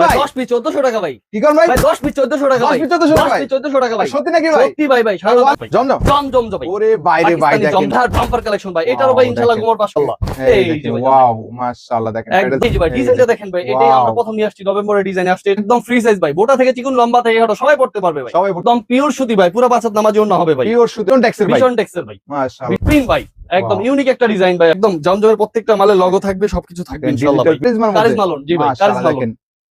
ভাই। পিস টাকা ভাই। কি ভাই? পিস টাকা 10 ভাই। 1400 টাকা ভাই? চোদ্দশো টাকা ভাই। সত্যি নাকি ভাই? সত্যি ভাই ভাই সারা ভাই। জমজম জম। জম জম ভাই। ওরে বাইরে ভাই দেখেন। জমধার বাম্পার কালেকশন ভাই। এটারও ভাই ইনশাআল্লাহ গোমর মাশাআল্লাহ এই এই যে দেখেন ভাই, ওয়াও মাশাআল্লাহ দেখেন। একদম এই ভাই ডিজাইনটা দেখেন। ভাই এটাই আমরা প্রথম নিয়ে আসছি নভেম্বরের ডিজাইন আসছে একদম ফ্রি সাইজ ভাই। বোটা থেকে চিকুন লম্বা থেকে হাঁটো সবাই পড়তে পারবে ভাই। একদম পিওর সুতি ভাই পুরো বাচ্চার নামার জন্য হবে ভাই। পিওর ভাই। ভীষণ টেক্সের ভাই। মাশাআল্লাহ। প্রিন্ট ভাই একদম ইউনিক একটা ডিজাইন ভাই। একদম জমজমের প্রত্যেকটা মালে লগো থাকবে সবকিছু থাকবে ইনশাআল্লাহ জি ভাই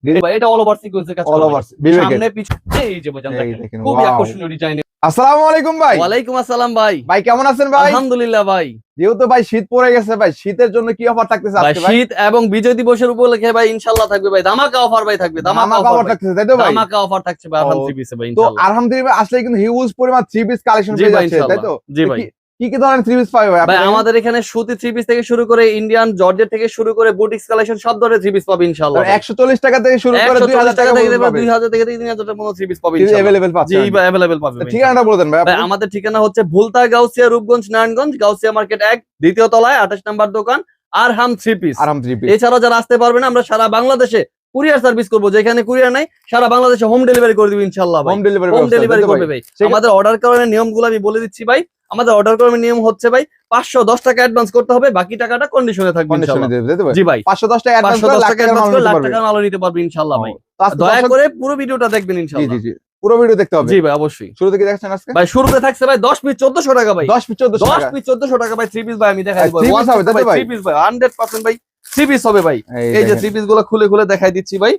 কারিজমা লোন দেখেন ভাই এটা অল ওভার সিকোয়েন্সের কাজ অল ওভার সামনে পিছনে এই যে ভাই দেখেন দেখেন খুবই আকর্ষণীয় ডিজাইন আসসালামু আলাইকুম ভাই। ওয়ালাইকুম আসসালাম ভাই। ভাই কেমন আছেন ভাই? আলহামদুলিল্লাহ ভাই। যেহেতু ভাই শীত পড়ে গেছে ভাই শীতের জন্য কি অফার থাকতেছে আজকে ভাই? শীত এবং বিজয় দিবসের উপলক্ষে ভাই ইনশাআল্লাহ থাকবে ভাই। ধামাকা অফার ভাই থাকবে ধামাকা অফার তাই তো ভাই? ধামাকা অফার থাকছে ভাই আরহাম থ্রি পিসে ভাই তো ইনশাআল্লাহ। আলহামদুলিল্লাহ আসলে কিন্তু হিউজ পরিমাণ থ্রি পিস কালেকশন পেয়ে যাচ্ছে তাই তো? জি ভাই। কি- কি কি ধরনের থ্রি পিস পাবে ভাই ভাই আপনাদের? আমাদের এখানে সুতি থ্রি পিস থেকে শুরু করে ইন্ডিয়ান জর্জেট থেকে শুরু করে বুটিক্স কালেকশন সব ধরনের থ্রি পিস পাবে ইনশাআল্লাহ তো 140 টাকা থেকে শুরু করে 2000 টাকা থেকে পর্যন্ত পাবে দুই হাজার থেকে তিন হাজার টাকা থ্রি পিস পাবে কিন্তু ইনশাআল্লাহ। अवेलेबल জি পাচ্ছেন ভাই অ্যাভেলেবেল পাবে ভাই। ঠিকানাটা বলে দেন ভাই ভাই আপনি আমাদের ঠিকানা হচ্ছে ভুলতা গাউসিয়া রূপগঞ্জ নারায়ণগঞ্জ গাউসিয়া মার্কেট এক দ্বিতীয় তলায় আঠাশ নাম্বার দোকান আর হাম থ্রি পিস আরাম থ্রি পিস এছাড়াও যারা আসতে পারবে না আমরা সারা বাংলাদেশে কুরিয়ার সার্ভিস করবো যেখানে কুরিয়ার নাই সারা বাংলাদেশে হোম ডেলিভারি করে দিবো ইনশাল্লাহ ভাই হোম ডেলিভারি হোম ডেলিভারি করবে ভাই ঠিক আছে। আমাদের অর্ডার করার নিয়মগুলো আমি বলে দিচ্ছি ভাই আমাদের অর্ডার করার নিয়ম হচ্ছে ভাই পাঁচশো দশ টাকা অ্যাডভান্স করতে হবে বাকি টাকাটা কন্ডিশনে থাকবে কন্ডিশনে ইনশাল্লাহ। দেবে তাই তো ভাই। জি ভাই 510 টাকা অ্যাডভান্স পাঁচশো দশ টাকা টাকা অ্যাডভান্স করে লাখ নিতে পারবে। টাকা মালও নিতে পারবে ইনশাল্লাহ ভাই। দয়া করে পুরো ভিডিওটা দেখবেন ইনশাল্লাহ। পুরো ভিডিও দেখতে হবে। জি ভাই অবশ্যই। শুরু থেকে দেখাচ্ছেন আজকে? ভাই শুরুতে থাকছে ভাই দশ পিস চোদ্দশো টাকা ভাই। 10 পিস 1400 দশ টাকা। পিস চোদ্দশো টাকা ভাই থ্রি পিস ভাই আমি দেখাই দিব। হবে, ভাই? থ্রি পিস ভাই হান্ড্রেড পার্সেন্ট ভাই থ্রি পিস হবে ভাই। এই যে দেখেন। থ্রি পিসগুলো খুলে খুলে দেখাই দিচ্ছি ভাই।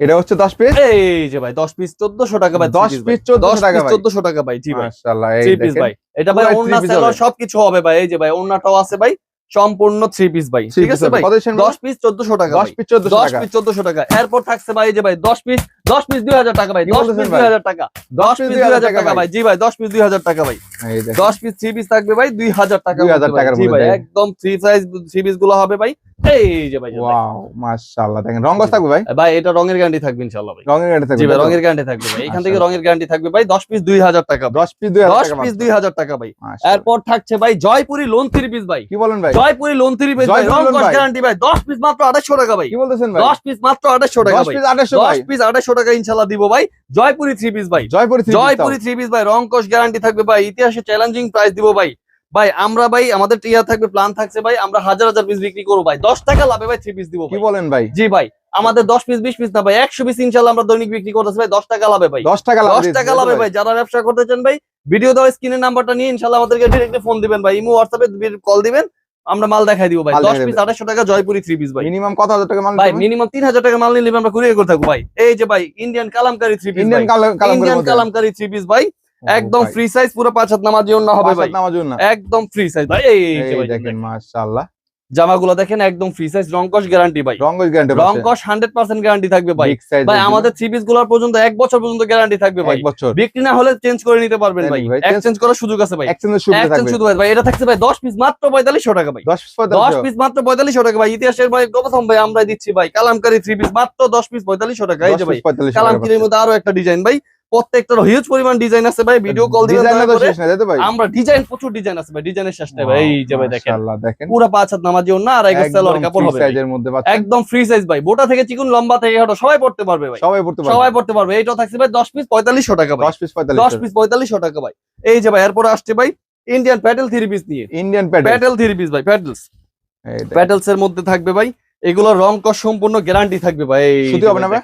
এটা হচ্ছে 10 পিস এই যে ভাই দশ পিস চোদ্দশো টাকা ভাই 10 পিস 1400 টাকা ভাই। চোদ্দশো টাকা ভাই জি ভাই মাশাআল্লাহ এই পিস ভাই। এটা ভাই ওন্না সেলর সবকিছু হবে ভাই এই যে ভাই ওন্নাটাও আছে ভাই। সম্পূর্ণ থ্রি পিস ভাই। ঠিক আছে ভাই? কত দিচ্ছেন দশ পিস চোদ্দশো টাকা 10 পিস 1400 দশ টাকা। পিস চোদ্দশো টাকা। এরপর থাকছে ভাই এই যে ভাই দশ পিস দশ পিস দুই হাজার টাকা ভাই দশ পিস ভাই? দুই হাজার টাকা দশ পিস দুই হাজার টাকা ভাই জি ভাই দশ পিস দুই হাজার টাকা ভাই দশ পিস থ্রি পিস থাকবে ভাই দুই হাজার টাকা 2000 টাকার ভাই একদম থ্রি সাইজ থ্রি পিসগুলো হবে ভাই এই যে ভাই ওয়াও মাশাআল্লাহ দেখেন রং থাকবে ভাই ভাই এটা রঙের গ্যারান্টি থাকবে ইনশাল্লাহ ভাই রঙের গাড়ি থাকবে জি ভাই? রঙের গ্যারান্টি থাকবে ভাই এখান থেকে আচ্ছা। রঙের গ্যারান্টি থাকবে ভাই দশ পিস দুই হাজার টাকা 10 পিস 2000 দশ টাকা পিস মাত্র। দুই হাজার টাকা ভাই এরপর থাকছে ভাই জয়পুরি লোন থ্রি পিস ভাই কি বলেন ভাই জয়পুরি লোন থ্রি পিস ভাই রং ভাই। গ্যারান্টি ভাই দশ পিস মাত্র আঠাশশো টাকা ভাই কি বলতেছেন ভাই দশ পিস মাত্র আঠাশশো টাকা 10 পিস 2800 দশ ভাই পিস আঠাশশো টাকা ইনশাল্লাহ দিব ভাই। জয়পুরি থ্রি পিস ভাই। জয়পুরি জয়পুরি থ্রি পিস ভাই রংকশ গ্যারান্টি থাকবে ভাই। ইতিহাসে চ্যালেঞ্জিং প্রাইস দিব ভাই। ভাই আমরা ভাই আমাদের টিয়া থাকবে প্ল্যান থাকছে ভাই আমরা হাজার হাজার পিস বিক্রি করব ভাই। দশ টাকা লাভে ভাই থ্রি পিস দিব কি বলেন ভাই? জি ভাই আমাদের দশ পিস বিশ পিস না ভাই একশো পিস ইনশাল্লাহ আমরা দৈনিক বিক্রি করতেছি ভাই দশ টাকা লাভে ভাই। 10 টাকা লাভ দশ টাকা লাভে ভাই যারা ব্যবসা করতে চান ভাই ভিডিও দেওয়া স্ক্রিনের নাম্বারটা নিয়ে ইনশাল্লাহ আমাদেরকে ডিরেক্টলি ফোন দিবেন ভাই। ইমো হোয়াটসঅ্যাপে কল দিবেন। আমরা মাল দেখাই দিব ভাই। মাল দশ দেখাই পিস দিবেন। আঠাশশো টাকা জয়পুরি 3 পিস ভাই। মিনিমাম কত হাজার টাকা মাল ভাই মিনিমাম তিন হাজার টাকা মাল নিলে আমরা কুরিয়ার করে থাকব ভাই। এই যে ভাই Indian kalamkari 3 piece Indian colour Indian kalamkari 3 piece ভাই। একদম ফ্রি সাইজ পুরো পাঁচ হাত নামাজ জন্য হবে ভাই। নামাজ জন্য একদম ফ্রি সাইজ ভাই এই দেখেন মাশাআল্লাহ। জামাগুলো দেখেন একদম ফ্রি সাইজ রংকশ গ্যারান্টি ভাই। রং গ্যারান্টি রংকশ হান্ড্রেড পার্সেন্ট গ্যারান্টি থাকবে ভাই। ভাই আমাদের থ্রি পিসগুলোর পর্যন্ত এক বছর পর্যন্ত গ্যারান্টি থাকবে ভাই। বছর। বিক্রি না হলে চেঞ্জ করে নিতে পারবেন ভাই। এক্সচেঞ্জ করার সুযোগ আছে ভাই। এক্সচেঞ্জের সুবিধা এক্সচেঞ্জ থাকবে। শুধু ভাই ভাই এটা থাকছে ভাই দশ পিস মাত্র পঁয়তাল্লিশশো টাকা ভাই। 10 পিস দশ পিস মাত্র পঁয়তাল্লিশশো টাকা ভাই। ইতিহাসের ভাই প্রথম ভাই আমরা দিচ্ছি ভাই। কালামকারী থ্রি পিস মাত্র দশ পিস পঁয়তাল্লিশশো টাকা। এই যে ভাই 45 কালামকারির মধ্যে আরও একটা ডিজাইন ভাই। প্রত্যেকটার হিউজ পরিমাণ ডিজাইন আছে ভাই ভিডিও কল ভাই? আমরা ডিজাইন প্রচুর ডিজাইন আছে ভাই ডিজাইনের শেষ নাই ভাই এই যে ভাই দেখেন। পুরো পাঁচ হাত নামাজি না আর এক সেলর কাপড় হবে সাইজের মধ্যে একদম ফ্রি সাইজ ভাই বোটা থেকে চিকুন লম্বা থেকে হাঁটো সবাই পড়তে পারবে ভাই। সবাই পড়তে পারবে। সবাই পড়তে পারবে এইটাও থাকছে ভাই দশ পিস পঁয়তাল্লিশশো টাকা ভাই। 10 পিস 45 দশ পিস পঁয়তাল্লিশশো টাকা ভাই। এই যে ভাই এরপরে আসছে ভাই ইন্ডিয়ান প্যাটেল থ্রি পিস নিয়ে। ইন্ডিয়ান প্যাডেল থ্রি পিস ভাই এই দেখেন। এর মধ্যে থাকবে ভাই এগুলো রং কস সম্পূর্ণ গ্যারান্টি থাকবে ভাই সুতি হবে না ভাই।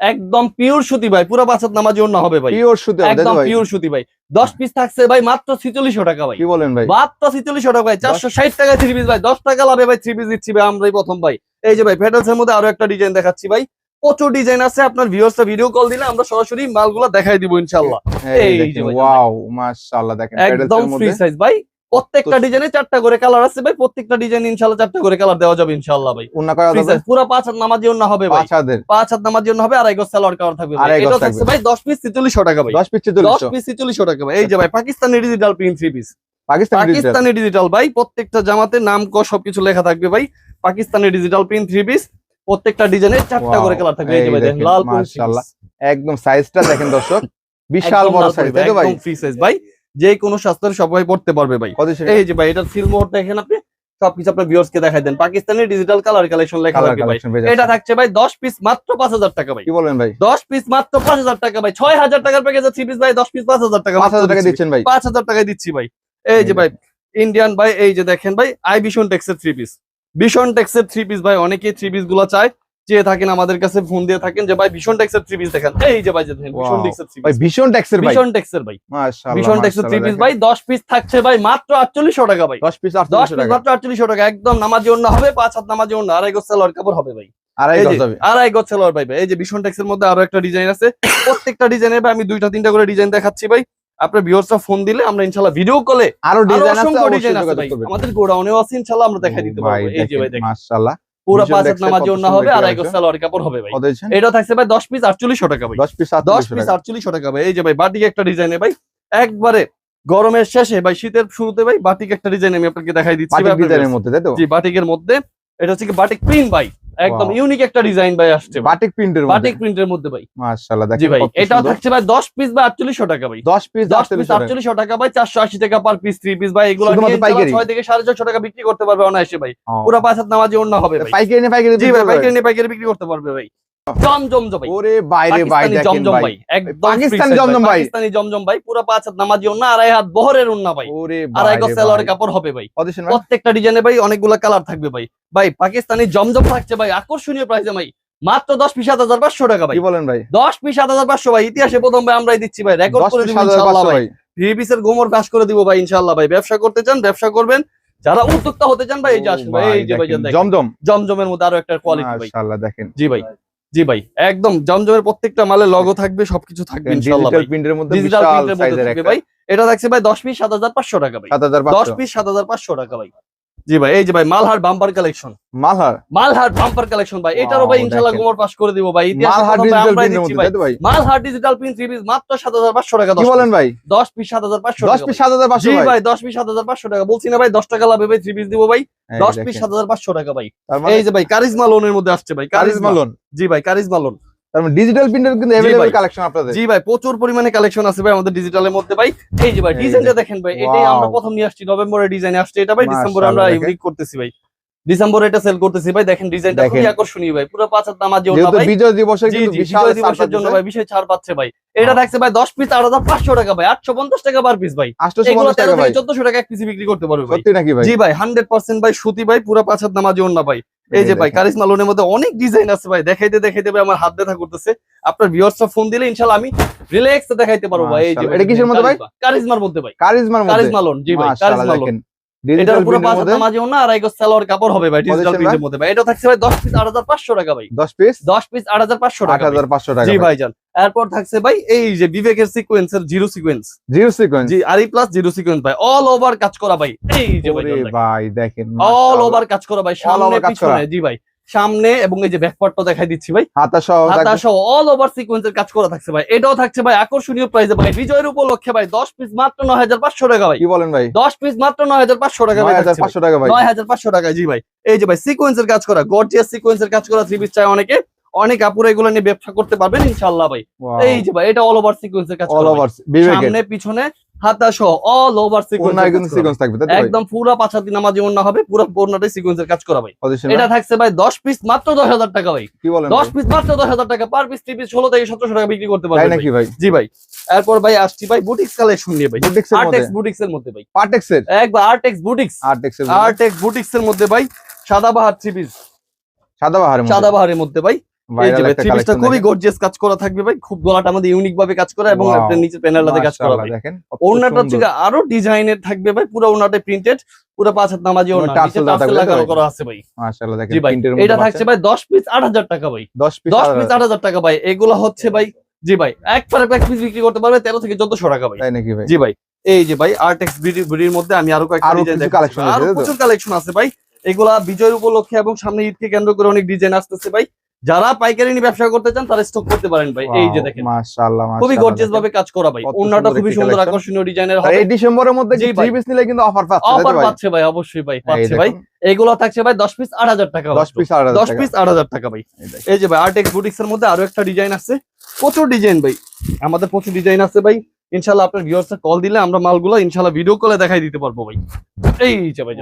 একদম পিওর সুতি ভাই পুরো বাচ্চার নামাজি অন্য হবে ভাই। পিওর সুতি একদম পিওর সুতি ভাই। দশ পিস থাকছে ভাই মাত্র ছিচল্লিশশো টাকা ভাই। কি বলেন ভাই? মাত্র ছিচল্লিশশো টাকা ভাই চারশো ষাট টাকায় থ্রি পিস ভাই দশ টাকা লাভে ভাই থ্রি পিস দিচ্ছি ভাই আমরাই প্রথম ভাই। এই যে ভাই প্যাটেলস এর মধ্যে আরও একটা ডিজাইন দেখাচ্ছি ভাই। প্রচুর ডিজাইন আছে আপনার ভিউয়ার্সটা ভিডিও কল দিলে আমরা সরাসরি মালগুলো দেখাই দিব ইনশাল্লাহ এই যে ওয়াও মাশাআল্লাহ দেখেন একদম ফ্রি সাইজ ভাই। প্রত্যেকটা ডিজাইনে চারটা করে কালার আছে ভাই প্রত্যেকটা ডিজাইন ইনশাল্লাহ চারটা করে কালার দেওয়া যাবে ইনশাল্লাহ ভাই। উন্না করা যাবে পুরো পাঁচ হাত নামার জন্য হবে ভাই। পাঁচ হাজার পাঁচ হাত নামার জন্য হবে আড়াই গজ সালোয়ার কালার থাকবে ভাই। এটা থাকছে। ভাই দশ পিস ছিচল্লিশশো টাকা ভাই। 10 পিস দশ 44 পিস ছিচল্লিশশো টাকা ভাই। এই যে ভাই Pakistani digital print three piece Pakistani digital Pakistani digital ভাই প্রত্যেকটা জামাতে নাম ক সবকিছু লেখা থাকবে ভাই। Pakistani digital print three piece প্রত্যেকটা ডিজাইনের চারটা করে কালার থাকবে। এই যে ভাই দেখেন লাল মাশাআল্লাহ। একদম সাইজটা দেখেন দর্শক। বিশাল বড় সাইজ তাই তো ভাই? একদম ফ্রি সাইজ ভাই। যে কোনো স্বাস্থ্যের সবাই পড়তে পারবে ভাই। এই যে ভাই এটার ফিল মোহর দেখেন আপনি? সবকিছু আপনার ভিউয়ার্স কে দেখাই দেন। পাকিস্তানি ডিজিটাল কালার কালেকশন লেখা থাকবে ভাই। এটা থাকছে ভাই দশ পিস মাত্র পাঁচ হাজার টাকা ভাই। কি বলবেন ভাই? দশ পিস মাত্র পাঁচ হাজার টাকা ভাই। ছয় হাজার টাকার প্যাকেজে থ্রি পিস ভাই দশ পিস পাঁচ হাজার টাকা পাঁচ হাজার টাকা দিচ্ছেন ভাই। পাঁচ হাজার টাকায় দিচ্ছি ভাই। এই যে ভাই ইন্ডিয়ান ভাই এই যে দেখেন ভাই আই বিশন টেক্সের থ্রি পিস বিশন টেক্সের থ্রি পিস ভাই অনেকেই থ্রি পিসগুলো চায়। চেয়ে থাকেন আমাদের কাছে ফোন দিয়ে থাকেন যে ভাই ভীষণ টেক্সের থ্রি পিস দেখেন। এই যে ভাই যে দেখেন ভীষণ থ্রি পিস ভীষণ ট্যাক্সের ভাই। ভীষণ টেক্সের ভাই। মাশাআল্লাহ ভীষণ টেক্সের থ্রি পিস ভাই দশ পিস থাকছে ভাই মাত্র আটচল্লিশশো টাকা ভাই। 10 পিস দশ পিস টাকা। মাত্র আটচল্লিশশো টাকা। একদম নামাজি অন্য হবে পাঁচ হাত নামাজি অন্য। আড়াই গোছ সালোয়ার কাপড় হবে ভাই। আড়াই হবে। আড়াই গজ সালোয়ার ভাই ভাই। এই যে ভীষণ মধ্যে আরও একটা ডিজাইন আছে। প্রত্যেকটা ডিজাইনের ভাই আমি দুইটা তিনটা করে ডিজাইন দেখাচ্ছি ভাই। আপনার ভিউয়ার্সরা ফোন দিলে আমরা ভিডিও কলে আরও ডিজাইন আছে আমাদের গোডাউনেও আছে ইনশাল্লাহ আমরা দেখাই দিতে ভাই পারব এই যে ভাই দেখেন। মাশাআল্লাহ। পুরো পাঁচ হাত নামাজি কত হবে আড়াই গজ সালোয়ার কাপড় হবে ভাই। এটা থাকছে ভাই দশ পিস আটচল্লিশশো টাকা ভাই। 10 পিস পিস টাকা। আটচল্লিশশো ভাই। এই যে ভাই বাটিক একটা ডিজাইনে ভাই একবারে গরমের শেষে ভাই শীতের শুরুতে ভাই বাটিক একটা ডিজাইন আমি আপনাকে দেখাই দিচ্ছি ডিজাইনের মধ্যে তাই তো? জি বাটিকের মধ্যে। এটা হচ্ছে কি বাটিক প্রিন্ট ভাই। একদম ইউনিক একটা ডিজাইন ভাই আসছে। বাটিক প্রিন্টের মধ্যে। বাটিক প্রিন্টের মধ্যে ভাই। মাশাআল্লাহ জি ভাই এটাও থাকছে ভাই দশ পিস বা আটচল্লিশশো টাকা ভাই। 10 পিস দশ পিস 800 টাকা। ভাই চারশো আশি টাকা পার পিস 3 পিস ভাই এগুলো নিয়ে পাইকারি? ছয় থেকে সাড়ে ছশো টাকা বিক্রি করতে পারবে অনায়াসে ভাই। পুরো পাঁচ হাত নামাজে অন্য হবে ভাই। পাইকারি নিয়ে পাইকারি জি ভাই পাইকারি নিয়ে পাইকারি বিক্রি করতে পারবে ভাই। জমজম ভাই ওরে বাইরে ভাই জমজম ভাই ভাই। একদম পাকিস্তানি জমজম ভাই। পাকিস্তানি জমজম ভাই পুরো পাঁচ হাত নামাজি অন্য আড়াই হাত বহরের অন্য ভাই। আড়াই গজ বাইরে কাপড় হবে ভাই। প্রত্যেকটা ডিজাইনে ভাই অনেকগুলো কালার থাকবে ভাই। ভাই পাকিস্তানি জমজম থাকছে ভাই আকর্ষণীয় প্রাইসে ভাই। মাত্র দশ পিস সাত হাজার পাঁচশো টাকা ভাই। বলেন ভাই? দশ পিস সাত হাজার পাঁচশো ভাই ইতিহাসে প্রথম ভাই আমরাই দিচ্ছি ভাই রেকর্ড করে দিব 7500 ভাই। ভাই। থ্রি পিসের গোমর কাজ করে দিব ভাই ইনশাল্লাহ ভাই। ব্যবসা করতে চান ব্যবসা করবেন। যারা উদ্যোক্তা হতে চান ভাই এই যে আসেন ভাই এই যে ভাই দেখেন, দেখেন। জমজম। জমজমের মধ্যে আরও একটা কোয়ালিটি ভাই। দেখেন। জি ভাই। জি ভাই একদম জমজমের প্রত্যেকটা মালে লগো থাকবে সবকিছু থাকবে ইনশাআল্লাহ ডিজিটাল প্রিন্টের মধ্যে ডিজিটাল বিশাল প্রিন্টের মধ্যে সাইজের থাকবে একটা। ভাই। এটা থাকছে ভাই দশ পিস সাত হাজার পাঁচশো টাকা ভাই। দশ পিস সাত হাজার পাঁচশো টাকা ভাই। জি ভাই এই যে ভাই Malhar bumper collection Malhar? Malhar bumper collection ভাই এটারও ভাই ইনশাআল্লাহ। গোমর পাস করে দিব ভাই ইতিহাসে মালহার ডিজিটাল প্রিন্টের দিচ্ছি ভাই। Malhar digital print three piece মাত্র সাত হাজার পাঁচশো টাকা কি বলেন ভাই? দশ পিস সাত হাজার পাঁচশো 10 পিস 7500 জি ভাই। ভাই দশ পিস সাত হাজার পাঁচশো টাকা। বলছি না ভাই দশ টাকা লাভে ভাই থ্রি পিস দিব ভাই। এই দশ পিস দেখেন। সাত হাজার পাঁচশো টাকা ভাই। মানে এই যে ভাই কারিজমা লোনের মধ্যে আসছে ভাই কারিজমা। লোন জি ভাই কারিজমা লোন তার মানে ডিজিটাল প্রিন্টের কিন্তু জি अवेलेबल ভাই। কালেকশন আপনাদের জি ভাই প্রচুর পরিমাণে কালেকশন আছে ভাই আমাদের ডিজিটালের মধ্যে ভাই এই যে ভাই এই ডিজাইনটা যে। দেখেন ভাই এটাই Wow. আমরা প্রথম নিয়ে আসছি নভেম্বরের ডিজাইন আসছে এটা ভাই ডিসেম্বরে আমরা মাশাআল্লাহ, ইউনিক করতেছি ভাই ডিসেম্বরে এটা সেল করতেছি ভাই দেখেন ডিজাইনটা দেখেন। খুবই আকর্ষণীয় ভাই পুরো পাঁচ হাত নামাজি ওনা যেহেতু ভাই বিজয় দিবসের জি কিন্তু জি বিশাল বিজয় ছাড় দিবসের জন্য পাচ্ছেন। ভাই বিশেষ ছাড় পাচ্ছে ভাই এটা হ্যাঁ। থাকছে ভাই দশ পিস আট হাজার পাঁচশো টাকা ভাই আটশো পঞ্চাশ টাকা পার পিস ভাই 850 এগুলো তেরো টাকা ভাই থেকে চোদ্দশো টাকা এক পিস বিক্রি করতে পারবে ভাই সত্যি নাকি ভাই জি ভাই হান্ড্রেড পার্সেন্ট ভাই সুতি ভাই পুরো পাঁচ হাত নামাজি ওনা ভাই এই যে ভাই কারিশমা লোনের মধ্যে অনেক ডিজাইন আছে ভাই দেখাইতে দেখাইতে ভাই আমার হাত ব্যথা করতেছে। আপনার ভিউয়ার্সরা ফোন দিলে ইনশাআল্লাহ আমি রিল্যাক্স দেখাইতে পারব ভাই এই যে এটা কিসের মধ্যে ভাই? কারিজমার মধ্যে ভাই। কারিজমার মধ্যে। কারিশমা লোন জি ভাই কারিশমা লোন এটা পুরো পাঁচ হাজার মাঝে না আর এগো সালোয়ার কাপড় হবে ভাই ডিজিটাল পিসের প্রিন্টের মধ্যে ভাই। এটা থাকছে ভাই দশ পিস আট হাজার পাঁচশো টাকা ভাই। 10 পিস দশ পিস আট হাজার পাঁচশো টাকা হাজার 8500 টাকা জি ভাইজান। এরপর থাকছে ভাই এই যে বিবেকের সিকোয়েন্সের জিরো সিকোয়েন্স জিরো সিকোয়েন্স জি আরি প্লাস জিরো সিকোয়েন্স ভাই। অল ওভার কাজ করা ভাই। এই যে ভাই দেখেন অল ওভার কাজ করা ভাই সামনে। পিছনে। জি ভাই সামনে এবং এই যে ব্যাকপার্টটা দেখাই দিচ্ছি ভাই। হাতা সহ হাতা সহ অল ওভার সিকোয়েন্সের কাজ করা থাকছে ভাই। এটাও থাকছে ভাই আকর্ষণীয় প্রাইসে ভাই। বিজয়ের উপলক্ষে ভাই দশ পিস মাত্র নয় হাজার পাঁচশো টাকা ভাই। কি বলেন ভাই? দশ পিস মাত্র নয় হাজার পাঁচশো টাকা ভাই থাকছে ভাই। 9500 টাকা ভাই। নয় হাজার পাঁচশো টাকা জি ভাই। এই যে ভাই সিকোয়েন্সের কাজ করা গর্জিয়াস সিকোয়েন্সের কাজ করা থ্রি পিস চাই অনেকে। অনেক আপুরা এগুলো নিয়ে ব্যবসা করতে পারবেন ইনশাল্লাহ ভাই। এই যে ভাই এটা অল ওভার সিকোয়েন্সের কাজ অল ওভার সামনে পিছনে হাতা সহ অল ওভার সিকোয়েন্স থাকবে একদম পুরো পাঁচাতি নামাজি অন্য হবে পুরো পূর্ণটাই সিকোয়েন্সের কাজ করা ভাই। এটা থাকছে ভাই দশ পিস মাত্র দশ হাজার টাকা ভাই। কি বলেন দশ ভাই? পিস মাত্র দশ হাজার টাকা। পার পিস থ্রি পিস ষোলো থেকে সতেরোশো টাকা বিক্রি করতে তাই পারবেন নাকি ভাই? জি ভাই। এরপর ভাই আসছি ভাই বুটিক্স কালেকশন নিয়ে ভাই। আর্টেক্স বুটিক্স এর মধ্যে ভাই। পার্টেক্স এর একবার আর্টেক্স বুটিক্স আর্টেক্স এর মধ্যে? আর্টেক্স বুটিক্স এর মধ্যে ভাই সাদাবাহার থ্রি পিস সাদা বাহারের মধ্যে ভাই। খুবই গর্জিয়াস কাজ করা থাকবে ভাই। খুব গলাটা আমাদের ইউনিক ভাবে কাজ করা এবং প্যানেলটাতে কাজ করা দেখেন ওড়নাটা হচ্ছে আরও ডিজাইনের থাকবে ভাই পুরো ওড়নাটা প্রিন্টেড পুরো পাঁচ হাত নামাজি ওড়না। টার্সেল নিচে দেওয়া টার্সেল থাকবে, লাগানো করা আছে ভাই। মাশাআল্লাহ দেখেন এটা থাকছে ভাই পিস টাকা ভাই। 10 পিস দশ পিস আট হাজার টাকা ভাই। এগুলো হচ্ছে ভাই জি ভাই এক পারে এক পিস বিক্রি করতে পারবে তেরো থেকে চোদ্দশো টাকা ভাই। তাই নাকি ভাই? জি ভাই এই যে ভাই আর্টেক্স বিডির মধ্যে আমি আরও কয়েকটা ডিজাইন আরও প্রচুর কালেকশন আছে ভাই। এগুলা বিজয়ের উপলক্ষে এবং সামনে ঈদকে কেন্দ্র করে অনেক ডিজাইন আসতেছে ভাই। যারা পাইকারি নিয়ে ব্যবসা করতে চান তারা স্টক করতে পারেন ভাই। এই যে দেখেন। মাশাআল্লাহ খুবই গর্জিয়াস ভাবে কাজ করা ভাই। ওন্নাটা খুবই সুন্দর আকর্ষণীয় ডিজাইনের হবে। এই ডিসেম্বরের মধ্যে কি ভাই। পিস নিলে কিন্তু অফার পাচ্ছে অফার পাচ্ছে ভাই অবশ্যই ভাই পাচ্ছে ভাই। এগুলো থাকছে ভাই দশ পিস আট হাজার টাকা 10 পিস আর দশ পিস আট হাজার টাকা ভাই। এই যে ভাই আর্টেক্স বুটিক্স এর মধ্যে আরও একটা ডিজাইন আছে। প্রচুর ডিজাইন ভাই। আমাদের প্রচুর ডিজাইন আছে ভাই। ইনশাল্লাহ আপনার ভিউয়ার্স কল দিলে আমরা মালগুলো ইনশাল্লাহ ভিডিও কলে দেখাই দিতে পারব ভাই। এই যে ভাই।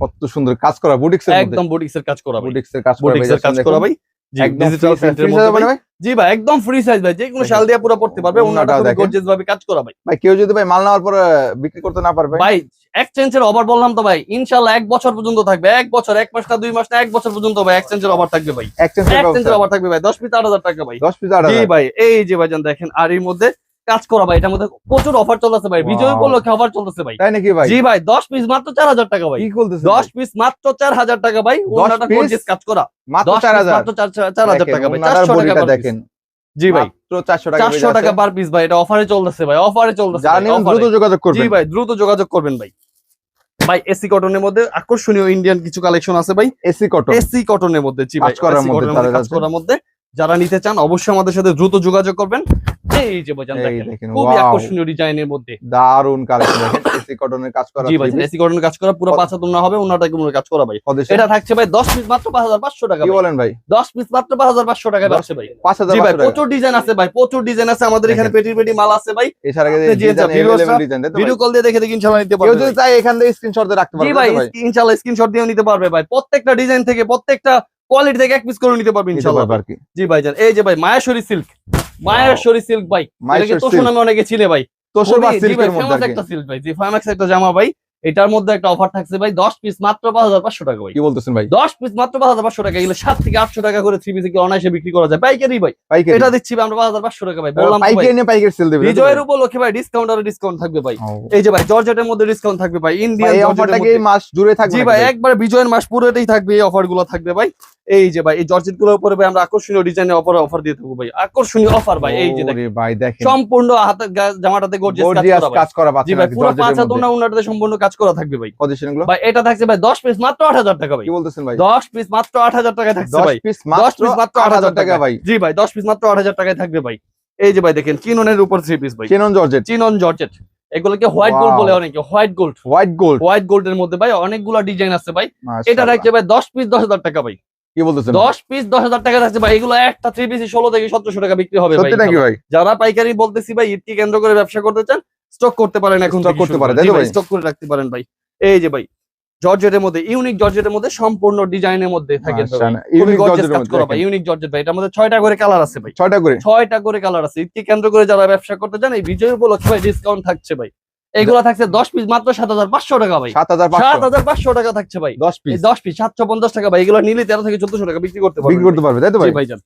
কত সুন্দর কাজ করা বুটিক্সের একদম বুটিক্সের কাজ করা বুটিক্সের কাজ করা ভাই। জি একদম ডিজিটাল প্রিন্টের মধ্যে ভাই। ভাই? জি ভাই একদম ফ্রি সাইজ ভাই যে কোনো শাল দিয়ে পুরো পড়তে পারবে ওনাটা গর্জিয়াস ভাবে কাজ করা ভাই। ভাই কেউ যদি ভাই মাল নেওয়ার পর বিক্রি করতে না পারবে? ভাই এক্সচেঞ্জের অফার বললাম তো ভাই ইনশাআল্লাহ এক বছর পর্যন্ত থাকবে এক বছর এক মাস না দুই মাস না এক বছর পর্যন্ত ভাই এক্সচেঞ্জের অফার থাকবে ভাই। এক্সচেঞ্জ এক্সচেঞ্জের অফার থাকবে ভাই পিস টাকা ভাই। 10 পিস জি ভাই এই যে ভাইজান দেখেন আর এর মধ্যে কাজ করা ভাই এটার মধ্যে প্রচুর অফার চলতেছে ভাই। বিজয় উপলক্ষে অফার চলতেছে ভাই। তাই নাকি ভাই? জি ভাই দশ পিস মাত্র চার হাজার টাকা ভাই। কি বলতেছেন দশ পিস মাত্র চার হাজার টাকা ভাই ওনাটা? গর্জিয়াস কাজ করা। মাত্র 4000 মাত্র চার চার হাজার টাকা ভাই চারশো টাকা দেখেন। জি ভাই। 400 টাকা চারশো টাকা পার পিস ভাই এটা অফারে চলতেছে ভাই অফারে চলতেছে। দ্রুত যোগাযোগ জি ভাই দ্রুত যোগাযোগ করবেন ভাই। ভাই এসি কটনের মধ্যে আকর্ষণীয় ইন্ডিয়ান কিছু কালেকশন আছে ভাই। এসি কটন এসি কটনের মধ্যে জি ভাই কাজ করার মধ্যে। যারা নিতে চান অবশ্যই আমাদের সাথে দ্রুত যোগাযোগ করবেন। এই যে বোঝান দেখেন খুবই আকর্ষণীয় ডিজাইনের মধ্যে। দারুণ কালেকশন দেখেন এসি কটনের কাজ করা জি ভাই এসি কটনের কাজ করা পুরো 5000 তোমরা হবে ওনাটা কি কাজ করা ভাই। এটা থাকছে ভাই 10 পিস মাত্র 5500 টাকা কি বলেন ভাই? 10 পিস মাত্র 5500 টাকা আছে ভাই। 5000 জি ভাই প্রচুর ডিজাইন আছে ভাই প্রচুর ডিজাইন আছে আমাদের এখানে পেটির পেটি মাল আছে ভাই। এছাড়া ডিজাইন ভিডিও কল দিয়ে দেখে দেখে ইনশাআল্লাহ নিতে পারবে। কেউ যদি চায় এখান থেকে স্ক্রিনশট দিয়ে রাখতে পারবে জি ভাই ইনশাআল্লাহ স্ক্রিনশট দিয়ে নিতে পারবে ভাই। প্রত্যেকটা ডিজাইন থেকে প্রত্যেকটা কোয়ালিটি থেকে এক পিস করে নিতে পারবে ইনশাআল্লাহ। জি ভাইজান এই যে ভাই মায়াশরী সিল্ক মায়াশ্বরী সিল্ক ভাই। এটাকে মাইশোর তোষো নামে অনেকে ছিলে ভাই। তোষর সিল্ক। একটা সিল্ক ভাই। জি ফেমাক্স একটা জামা ভাই। এটার মধ্যে একটা অফার থাকছে ভাই দশ পিস মাত্র পাঁচ হাজার পাঁচশো টাকা ভাই। কি বলতেছেন ভাই? দশ পিস মাত্র পাঁচ হাজার পাঁচশো টাকা এগুলো সাত থেকে আটশো টাকা করে থ্রি পিস অনায়াসে বিক্রি করা যায়? পাইকারি ভাই। এটা দিচ্ছি আমরা পাঁচ হাজার পাঁচশো টাকা ভাই। বললাম পাইকারি সেল দেবে বিজয়ের? উপলক্ষে ভাই ডিসকাউন্ট আর ডিসকাউন্ট থাকবে ভাই। এই যে ভাই জর্জেটের মধ্যে ডিসকাউন্ট থাকবে ভাই ইন্ডিয়ান এই অফারটা কি মাস জুড়ে থাকবে জি ভাই একবার বিজয়ের মাস পুরোটাই থাকবে এই অফারগুলো থাকবে ভাই। এই যে ভাই এই জর্জেটগুলোর উপরে ভাই আমরা আকর্ষণীয় ডিজাইনের অফার অফার দিয়ে থাকব ভাই। আকর্ষণীয় অফার ভাই এই যে ভাই দেখেন। সম্পূর্ণ হাতের জামাটাতে গর্জিয়াস কাজ করা জি ভাই পুরো পাঁচ হাত মধ্যে। সম্পূর্ণ কাজ করা থাকবে ভাই। পজিশনগুলো ভাই এটা থাকছে ভাই দশ পিস মাত্র আট হাজার টাকা ভাই। কি বলতেছেন ভাই? দশ পিস মাত্র আট হাজার টাকায় থাকছে 10 ভাই। পিস দশ মাত্র পিস মাত্র আট হাজার টাকা ভাই। জি ভাই দশ পিস মাত্র আট হাজার টাকায় থাকবে ভাই। এই যে ভাই দেখেন চিননের উপর থ্রি পিস ভাই। কেনন জর্জেট চিনন জর্জেট এগুলোকে হোয়াইট গোল্ড বলে অনেকে white gold white gold white গোল্ডের মধ্যে ভাই অনেকগুলো ডিজাইন আছে ভাই। এটা থাকছে ভাই দশ পিস দশ হাজার টাকা ভাই। কি বলতেছেন দশ পিস দশ হাজার টাকা থাকছে ভাই। এগুলো একটা থ্রি পিস ষোলো থেকে সতেরোশো টাকা বিক্রি হবে ভাই? যারা পাইকারি বলতেছি ভাই ঈদকে কেন্দ্র করে ব্যবসা করতে চান স্টক করতে পারেন এখন Stock করতে পারেন, তাই তো ভাই? স্টক করে রাখতে পারেন ভাই। এই যে ভাই জর্জেটের মধ্যে ইউনিক জর্জেটের মধ্যে সম্পূর্ণ ডিজাইনের মধ্যে থাকে unique gorgeous জর্জেটের কাজ করা ভাই ইউনিক জর্জেট ভাই। এটার মধ্যে ছয়টা করে কালার আছে ভাই। ছয়টা করে? ছয়টা করে কালার আছে। ঈদকে কেন্দ্র করে যারা ব্যবসা করতে চান এই বিজয় উপলক্ষে ভাই ডিসকাউন্ট থাকছে ভাই। এগুলো থাকছে দশ পিস মাত্র সাত হাজার পাঁচশো টাকা ভাই। সাত হাজার সাত পাঁচশো হাজার পাঁচশো টাকা থাকছে ভাই। দশ এই পিস দশ পিস সাতশো পঞ্চাশ টাকা ভাই। এগুলো নিলে তেরো থেকে চোদ্দশো টাকা বিক্রি করতে পারবে বিক্রি করতে পারবে তাই তো ভাই? জি ভাইজান।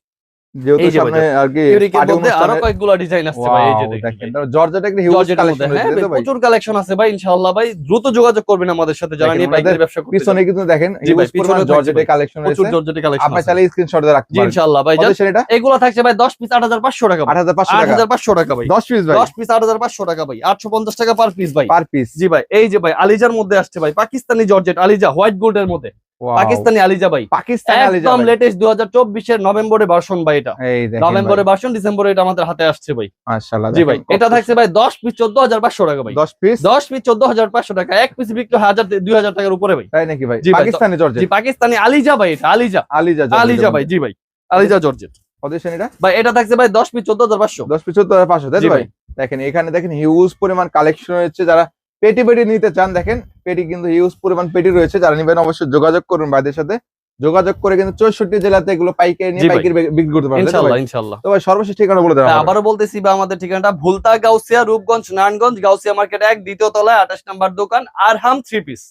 যেহেতু সামনে আর কি ইউনিকের party মধ্যে আরও কয়েকগুলো ডিজাইন আসছে ভাই এই যে দেখেন দেখেন জর্জেট একটা হিউজ কালেকশন হ্যাঁ ভাই, প্রচুর কালেকশন আছে ভাই ইনশাআল্লাহ ভাই দ্রুত যোগাযোগ করবেন আমাদের সাথে যারা নিয়ে পাইকারি ব্যবসা করতে পিছনে কিন্তু দেখেন হিউজ পরিমাণ জর্জেটের। কালেকশন প্রচুর জর্জেটের কালেকশন আপনি চাইলে স্ক্রিনশট দিয়ে রাখতে পারেন। ইনশাআল্লাহ ভাই কত সেটা? এগুলো থাকছে ভাই 10 পিস 8500 টাকা ভাই। 8500 টাকা। 8500 টাকা ভাই। 10 পিস ভাই। 10 পিস 8500 টাকা ভাই। 850 টাকা পার পিস ভাই। পার পিস জি ভাই এই যে ভাই আলিজার মধ্যে আসছে ভাই পাকিস্তানি জর্জেট আলিজা হোয়াইট গোল্ডের মধ্যে। পাকিস্তানি আলিজা ভাই পাকিস্তানি আলিজা একদম লেটেস্ট 2024 এর নভেম্বরে ভার্সন ভাই এটা। এই দেখেন নভেম্বরে ভার্সন ডিসেম্বরে এটা আমাদের হাতে আসছে ভাই। মাশাআল্লাহ জি ভাই এটা থাকছে ভাই 10 পিস 14500 টাকা ভাই। 10 পিস? 10 পিস 14500 টাকা এক পিস বিক্রি হয় হাজার 2000 টাকার উপরে ভাই। তাই নাকি ভাই? পাকিস্তানি জর্জেট। জি পাকিস্তানি আলিজা ভাই এটা আলিজা। আলিজা আলিজা ভাই জি ভাই আলিজা জর্জেট। পজিশন এটা? ভাই এটা থাকছে ভাই 10 পিস 14500 10 পিস 14500 তাই ভাই? দেখেন এখানে দেখেন হিউজ পরিমাণ কালেকশন রয়েছে যারা পেটি পেটি নিতে চান দেখেন পেটি কিন্তু হিউজ পরিমাণ পেটি রয়েছে যারা নিবেন অবশ্যই যোগাযোগ করুন ভাইদের সাথে। যোগাযোগ করে কিন্তু চৌষট্টি জেলাতে এগুলো পাইকারি নিয়ে পাইকারি বিক্রি করতে পারবেন ইনশাআল্লাহ? ইনশাআল্লাহ তো ভাই? সর্বশেষ ঠিকানা বলে দেন আবারো বলতেছি বা আমাদের ঠিকানাটা ভুলতা গাউসিয়া রূপগঞ্জ নারায়ণগঞ্জ গাউসিয়া মার্কেট এক দ্বিতীয় তলায় আঠাশ নম্বর দোকান আরহাম থ্রি পিস